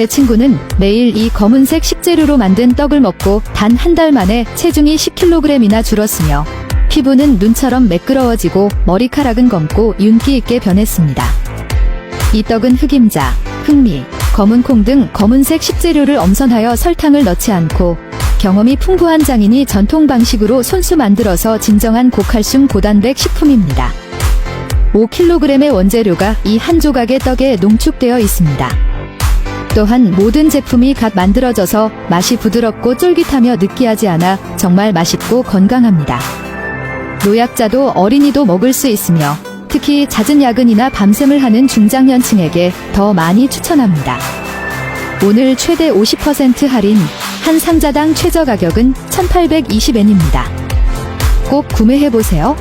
제 친구는 매일 이 검은색 식재료로 만든 떡을 먹고 단 한 달 만에 체중이 10kg이나 줄었으며 피부는 눈처럼 매끄러워지고 머리카락은 검고 윤기 있게 변했습니다. 이 떡은 흑임자, 흑미, 검은 콩 등 검은색 식재료를 엄선하여 설탕을 넣지 않고 경험이 풍부한 장인이 전통 방식으로 손수 만들어서 진정한 고칼슘 고단백 식품입니다. 5kg의 원재료가 이 한 조각의 떡에 농축되어 있습니다. 또한 모든 제품이 갓 만들어져서 맛이 부드럽고 쫄깃하며 느끼하지 않아 정말 맛있고 건강합니다. 노약자도 어린이도 먹을 수 있으며 특히 잦은 야근이나 밤샘을 하는 중장년층에게 더 많이 추천합니다. 오늘 최대 50% 할인, 한 상자당 최저 가격은 1820엔입니다. 꼭 구매해보세요.